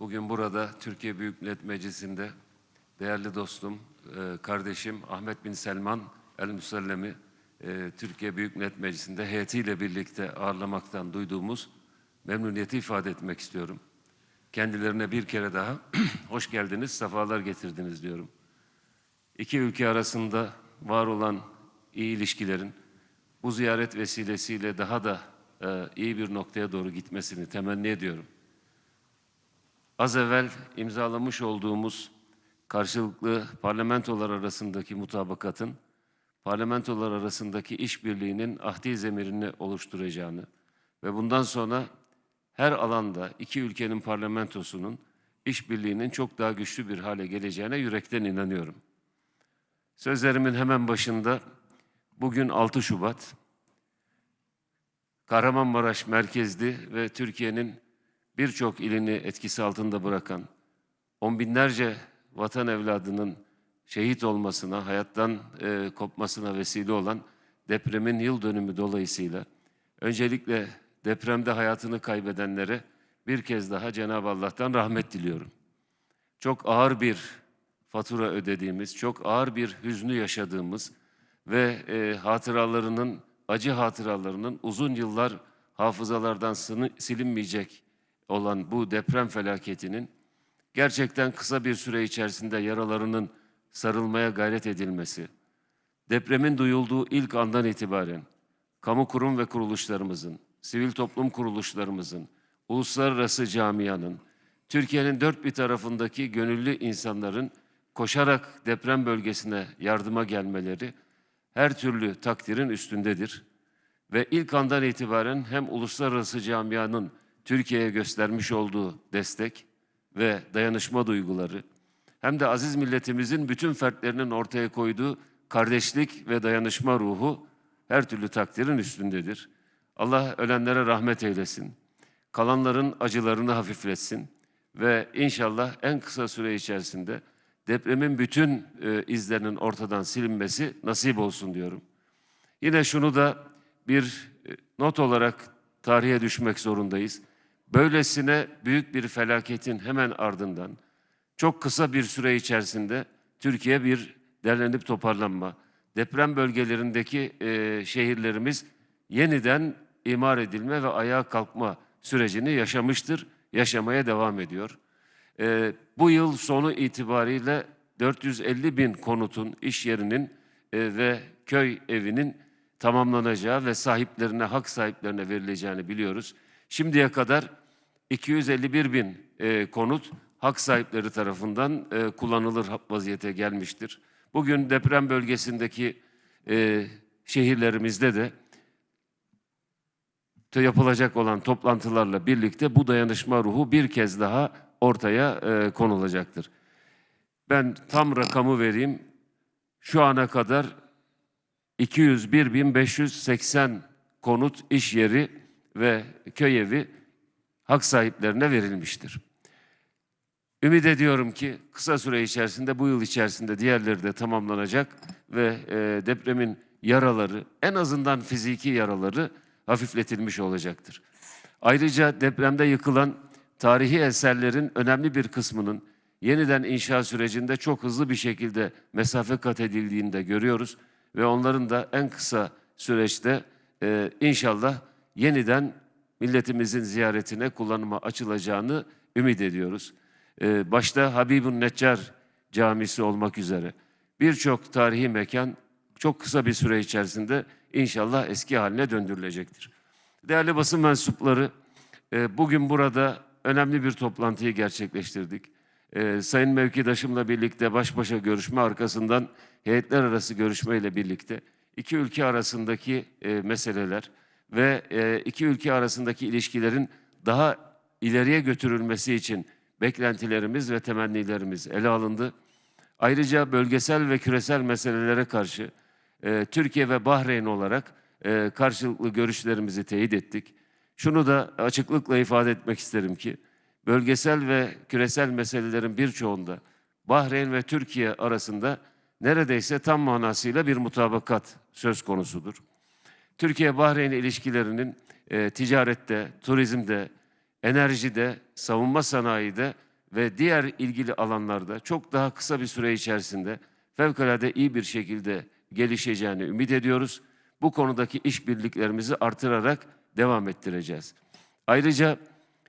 Bugün burada Türkiye Büyük Millet Meclisi'nde değerli dostum, e, kardeşim Ahmet bin Selman El Müsellem'i e, Türkiye Büyük Millet Meclisi'nde heyetiyle birlikte ağırlamaktan duyduğumuz memnuniyeti ifade etmek istiyorum. Kendilerine bir kere daha hoş geldiniz, sefalar getirdiniz diyorum. İki ülke arasında var olan iyi ilişkilerin bu ziyaret vesilesiyle daha da e, iyi bir noktaya doğru gitmesini temenni ediyorum. Az evvel imzalamış olduğumuz karşılıklı parlamentolar arasındaki mutabakatın parlamentolar arasındaki işbirliğinin ahdi zemirini oluşturacağını ve bundan sonra her alanda iki ülkenin parlamentosunun işbirliğinin çok daha güçlü bir hale geleceğine yürekten inanıyorum. Sözlerimin hemen başında bugün 6 Şubat Kahramanmaraş merkezli ve Türkiye'nin birçok ilini etkisi altında bırakan on binlerce vatan evladının şehit olmasına, hayattan e, kopmasına vesile olan depremin yıl dönümü dolayısıyla öncelikle depremde hayatını kaybedenlere bir kez daha Cenab-ı Allah'tan rahmet diliyorum. Çok ağır bir fatura ödediğimiz, çok ağır bir hüznü yaşadığımız ve e, hatıralarının, acı hatıralarının uzun yıllar hafızalardan silinmeyecek olan bu deprem felaketinin gerçekten kısa bir süre içerisinde yaralarının sarılmaya gayret edilmesi, depremin duyulduğu ilk andan itibaren kamu kurum ve kuruluşlarımızın, sivil toplum kuruluşlarımızın, uluslararası camianın, Türkiye'nin dört bir tarafındaki gönüllü insanların koşarak deprem bölgesine yardıma gelmeleri her türlü takdirin üstündedir. Ve ilk andan itibaren hem uluslararası camianın Türkiye'ye göstermiş olduğu destek ve dayanışma duyguları hem de aziz milletimizin bütün fertlerinin ortaya koyduğu kardeşlik ve dayanışma ruhu her türlü takdirin üstündedir. Allah ölenlere rahmet eylesin. Kalanların acılarını hafifletsin ve inşallah en kısa süre içerisinde depremin bütün e, izlerinin ortadan silinmesi nasip olsun diyorum. Yine şunu da bir e, not olarak tarihe düşmek zorundayız. Böylesine büyük bir felaketin hemen ardından çok kısa bir süre içerisinde Türkiye bir derlenip toparlanma, deprem bölgelerindeki e, şehirlerimiz yeniden imar edilme ve ayağa kalkma sürecini yaşamıştır, yaşamaya devam ediyor. E, bu yıl sonu itibariyle 450 bin konutun, iş yerinin e, ve köy evinin tamamlanacağı ve sahiplerine, hak sahiplerine verileceğini biliyoruz. Şimdiye kadar 251 bin e, konut hak sahipleri tarafından e, kullanılır vaziyete gelmiştir. Bugün deprem bölgesindeki e, şehirlerimizde de yapılacak olan toplantılarla birlikte bu dayanışma ruhu bir kez daha ortaya e, konulacaktır. Ben tam rakamı vereyim. Şu ana kadar 201.580 konut, iş yeri ve köy evi hak sahiplerine verilmiştir. Ümit ediyorum ki kısa süre içerisinde, bu yıl içerisinde diğerleri de tamamlanacak ve e, depremin yaraları, en azından fiziki yaraları hafifletilmiş olacaktır. Ayrıca depremde yıkılan tarihi eserlerin önemli bir kısmının yeniden inşa sürecinde çok hızlı bir şekilde mesafe kat edildiğini de görüyoruz ve onların da en kısa süreçte e, inşallah yeniden milletimizin ziyaretine kullanıma açılacağını ümit ediyoruz. E, başta Habibun Neccar Camisi olmak üzere birçok tarihi mekan çok kısa bir süre içerisinde inşallah eski haline döndürülecektir. Değerli basın mensupları, e, bugün burada önemli bir toplantıyı gerçekleştirdik. E, Sayın mevkidaşımla birlikte baş başa görüşme arkasından heyetler arası görüşmeyle birlikte iki ülke arasındaki e, meseleler ve e, iki ülke arasındaki ilişkilerin daha ileriye götürülmesi için beklentilerimiz ve temennilerimiz ele alındı. Ayrıca bölgesel ve küresel meselelere karşı e, Türkiye ve Bahreyn olarak e, karşılıklı görüşlerimizi teyit ettik. Şunu da açıklıkla ifade etmek isterim ki, bölgesel ve küresel meselelerin birçoğunda Bahreyn ve Türkiye arasında neredeyse tam manasıyla bir mutabakat söz konusudur. Türkiye-Bahreyn ilişkilerinin e, ticarette, turizmde, enerjide, savunma sanayide ve diğer ilgili alanlarda çok daha kısa bir süre içerisinde fevkalade iyi bir şekilde gelişeceğini ümit ediyoruz. Bu konudaki işbirliklerimizi artırarak devam ettireceğiz. Ayrıca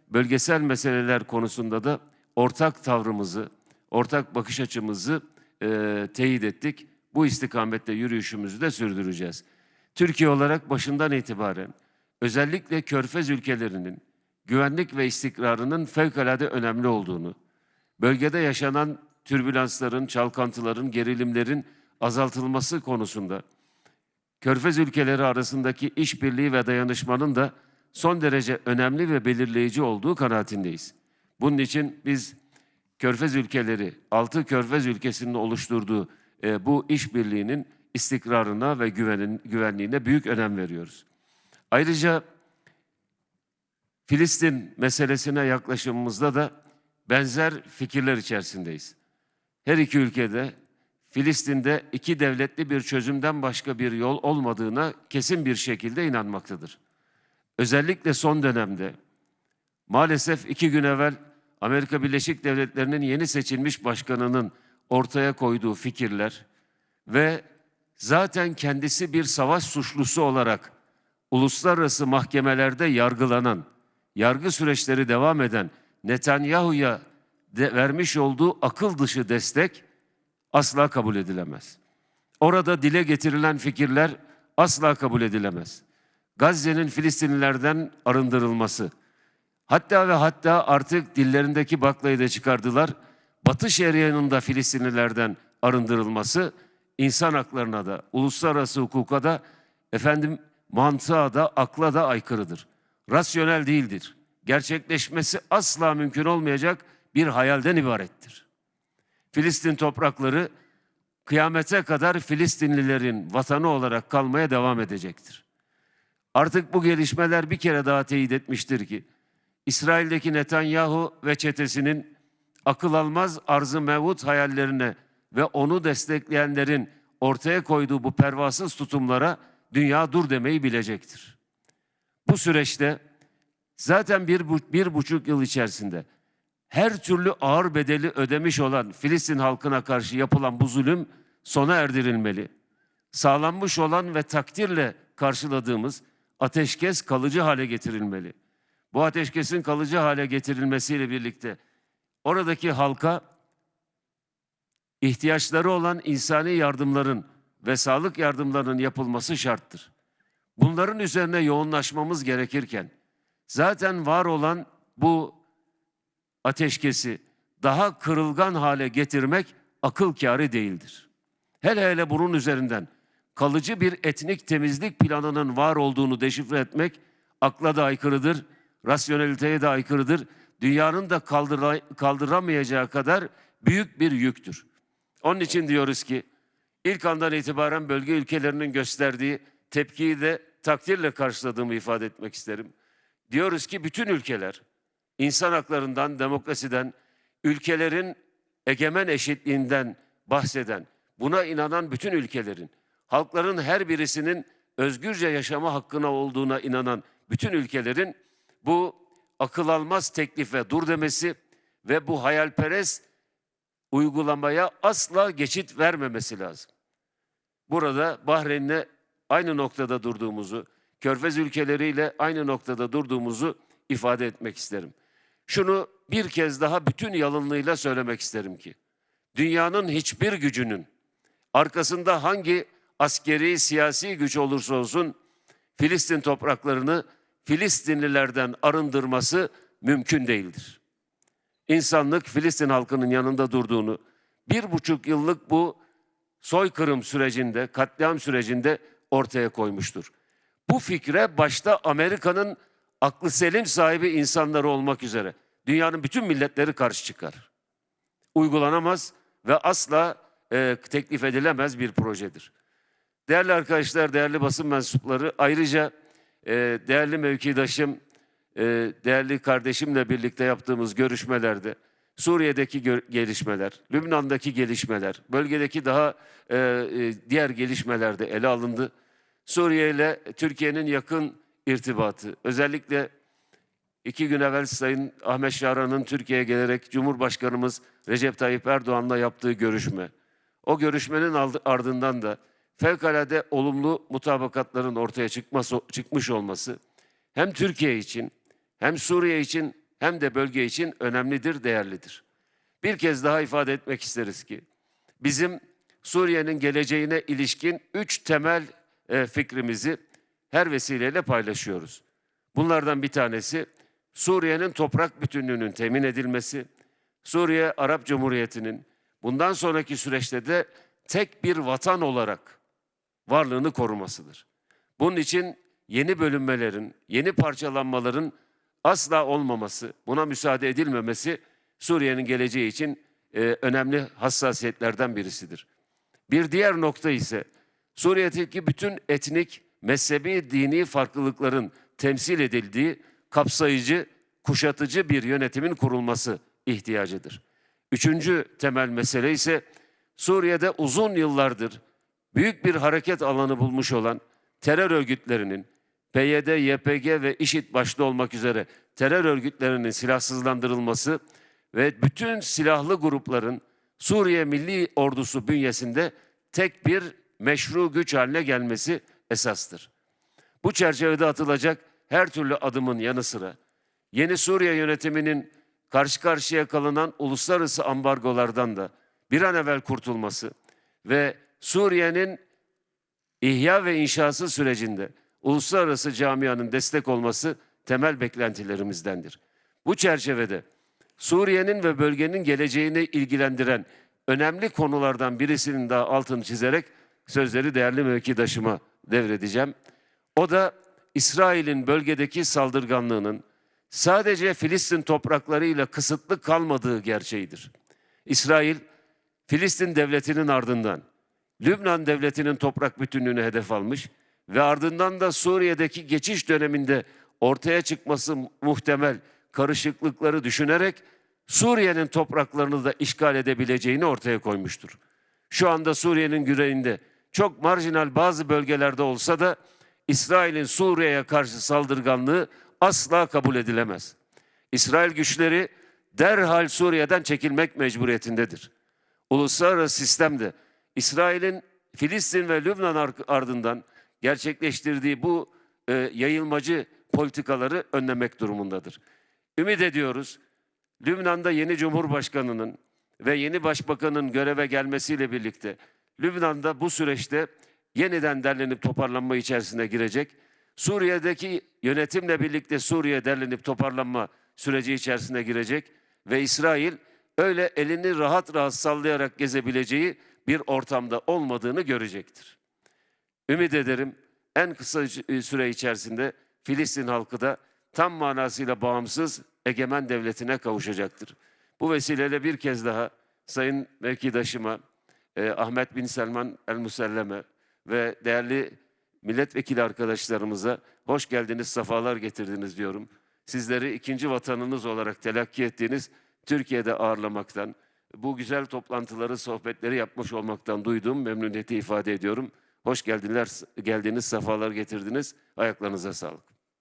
bölgesel meseleler konusunda da ortak tavrımızı, ortak bakış açımızı e, teyit ettik. Bu istikamette yürüyüşümüzü de sürdüreceğiz. Türkiye olarak başından itibaren özellikle Körfez ülkelerinin güvenlik ve istikrarının fevkalade önemli olduğunu, bölgede yaşanan türbülansların, çalkantıların, gerilimlerin azaltılması konusunda Körfez ülkeleri arasındaki işbirliği ve dayanışmanın da son derece önemli ve belirleyici olduğu kanaatindeyiz. Bunun için biz Körfez ülkeleri, altı Körfez ülkesinin oluşturduğu e, bu işbirliğinin istikrarına ve güvenin, güvenliğine büyük önem veriyoruz. Ayrıca Filistin meselesine yaklaşımımızda da benzer fikirler içerisindeyiz. Her iki ülkede Filistin'de iki devletli bir çözümden başka bir yol olmadığına kesin bir şekilde inanmaktadır. Özellikle son dönemde maalesef iki gün evvel Amerika Birleşik Devletleri'nin yeni seçilmiş başkanının ortaya koyduğu fikirler ve zaten kendisi bir savaş suçlusu olarak uluslararası mahkemelerde yargılanan, yargı süreçleri devam eden Netanyahu'ya vermiş olduğu akıl dışı destek asla kabul edilemez. Orada dile getirilen fikirler asla kabul edilemez. Gazze'nin Filistinlilerden arındırılması, hatta ve hatta artık dillerindeki baklayı da çıkardılar, Batı Şeria'nın da Filistinlilerden arındırılması, insan haklarına da, uluslararası hukuka da, efendim mantığa da, akla da aykırıdır. Rasyonel değildir. Gerçekleşmesi asla mümkün olmayacak bir hayalden ibarettir. Filistin toprakları kıyamete kadar Filistinlilerin vatanı olarak kalmaya devam edecektir. Artık bu gelişmeler bir kere daha teyit etmiştir ki İsrail'deki Netanyahu ve çetesinin akıl almaz arzı mevut hayallerine ve onu destekleyenlerin ortaya koyduğu bu pervasız tutumlara dünya dur demeyi bilecektir. Bu süreçte zaten bir, bir buçuk yıl içerisinde her türlü ağır bedeli ödemiş olan Filistin halkına karşı yapılan bu zulüm sona erdirilmeli. Sağlanmış olan ve takdirle karşıladığımız ateşkes kalıcı hale getirilmeli. Bu ateşkesin kalıcı hale getirilmesiyle birlikte oradaki halka ihtiyaçları olan insani yardımların ve sağlık yardımlarının yapılması şarttır. Bunların üzerine yoğunlaşmamız gerekirken zaten var olan bu ateşkesi daha kırılgan hale getirmek akıl kârı değildir. Hele hele bunun üzerinden kalıcı bir etnik temizlik planının var olduğunu deşifre etmek akla da aykırıdır, rasyoneliteye de aykırıdır. Dünyanın da kaldıra, kaldıramayacağı kadar büyük bir yüktür. Onun için diyoruz ki ilk andan itibaren bölge ülkelerinin gösterdiği tepkiyi de takdirle karşıladığımı ifade etmek isterim. Diyoruz ki bütün ülkeler insan haklarından, demokrasiden, ülkelerin egemen eşitliğinden bahseden, buna inanan bütün ülkelerin, halkların her birisinin özgürce yaşama hakkına olduğuna inanan bütün ülkelerin bu akıl almaz teklife dur demesi ve bu hayalperest uygulamaya asla geçit vermemesi lazım. Burada Bahreyn'le aynı noktada durduğumuzu, Körfez ülkeleriyle aynı noktada durduğumuzu ifade etmek isterim. Şunu bir kez daha bütün yalınlığıyla söylemek isterim ki, dünyanın hiçbir gücünün arkasında hangi askeri, siyasi güç olursa olsun Filistin topraklarını Filistinlilerden arındırması mümkün değildir. İnsanlık Filistin halkının yanında durduğunu bir buçuk yıllık bu soykırım sürecinde, katliam sürecinde ortaya koymuştur. Bu fikre başta Amerika'nın aklı selim sahibi insanları olmak üzere dünyanın bütün milletleri karşı çıkar. Uygulanamaz ve asla e, teklif edilemez bir projedir. Değerli arkadaşlar, değerli basın mensupları, ayrıca e, değerli mevkidaşım, değerli kardeşimle birlikte yaptığımız görüşmelerde Suriye'deki gelişmeler, Lübnan'daki gelişmeler, bölgedeki daha e, e, diğer gelişmelerde ele alındı. Suriye ile Türkiye'nin yakın irtibatı, özellikle iki gün evvel Sayın Ahmet Şaran'ın Türkiye'ye gelerek Cumhurbaşkanımız Recep Tayyip Erdoğan'la yaptığı görüşme. O görüşmenin ardından da fevkalade olumlu mutabakatların ortaya çıkması, çıkmış olması hem Türkiye için hem Suriye için hem de bölge için önemlidir, değerlidir. Bir kez daha ifade etmek isteriz ki bizim Suriye'nin geleceğine ilişkin üç temel e, fikrimizi her vesileyle paylaşıyoruz. Bunlardan bir tanesi Suriye'nin toprak bütünlüğünün temin edilmesi, Suriye Arap Cumhuriyeti'nin bundan sonraki süreçte de tek bir vatan olarak varlığını korumasıdır. Bunun için yeni bölünmelerin, yeni parçalanmaların asla olmaması, buna müsaade edilmemesi Suriye'nin geleceği için e, önemli hassasiyetlerden birisidir. Bir diğer nokta ise Suriye'deki bütün etnik, mezhebi, dini farklılıkların temsil edildiği kapsayıcı, kuşatıcı bir yönetimin kurulması ihtiyacıdır. Üçüncü temel mesele ise Suriye'de uzun yıllardır büyük bir hareket alanı bulmuş olan terör örgütlerinin PYD, YPG ve IŞİD başta olmak üzere terör örgütlerinin silahsızlandırılması ve bütün silahlı grupların Suriye Milli Ordusu bünyesinde tek bir meşru güç haline gelmesi esastır. Bu çerçevede atılacak her türlü adımın yanı sıra yeni Suriye yönetiminin karşı karşıya kalınan uluslararası ambargolardan da bir an evvel kurtulması ve Suriye'nin ihya ve inşası sürecinde uluslararası camianın destek olması temel beklentilerimizdendir. Bu çerçevede Suriye'nin ve bölgenin geleceğini ilgilendiren önemli konulardan birisinin daha altını çizerek sözleri değerli mevkidaşıma devredeceğim. O da İsrail'in bölgedeki saldırganlığının sadece Filistin topraklarıyla kısıtlı kalmadığı gerçeğidir. İsrail, Filistin devletinin ardından Lübnan devletinin toprak bütünlüğünü hedef almış ve ardından da Suriye'deki geçiş döneminde ortaya çıkması muhtemel karışıklıkları düşünerek Suriye'nin topraklarını da işgal edebileceğini ortaya koymuştur. Şu anda Suriye'nin güneyinde çok marjinal bazı bölgelerde olsa da İsrail'in Suriye'ye karşı saldırganlığı asla kabul edilemez. İsrail güçleri derhal Suriye'den çekilmek mecburiyetindedir. Uluslararası sistemde İsrail'in Filistin ve Lübnan ar- ardından gerçekleştirdiği bu e, yayılmacı politikaları önlemek durumundadır. Ümit ediyoruz Lübnan'da yeni Cumhurbaşkanı'nın ve yeni Başbakan'ın göreve gelmesiyle birlikte Lübnan'da bu süreçte yeniden derlenip toparlanma içerisine girecek. Suriye'deki yönetimle birlikte Suriye derlenip toparlanma süreci içerisine girecek ve İsrail öyle elini rahat rahat sallayarak gezebileceği bir ortamda olmadığını görecektir. Ümit ederim en kısa süre içerisinde Filistin halkı da tam manasıyla bağımsız egemen devletine kavuşacaktır. Bu vesileyle bir kez daha Sayın Mevkidaşıma, e, Ahmet Bin Selman El Muselleme ve değerli milletvekili arkadaşlarımıza hoş geldiniz, sefalar getirdiniz diyorum. Sizleri ikinci vatanınız olarak telakki ettiğiniz Türkiye'de ağırlamaktan, bu güzel toplantıları, sohbetleri yapmış olmaktan duyduğum memnuniyeti ifade ediyorum. Hoş geldiniz, geldiniz, sefalar getirdiniz. Ayaklarınıza sağlık.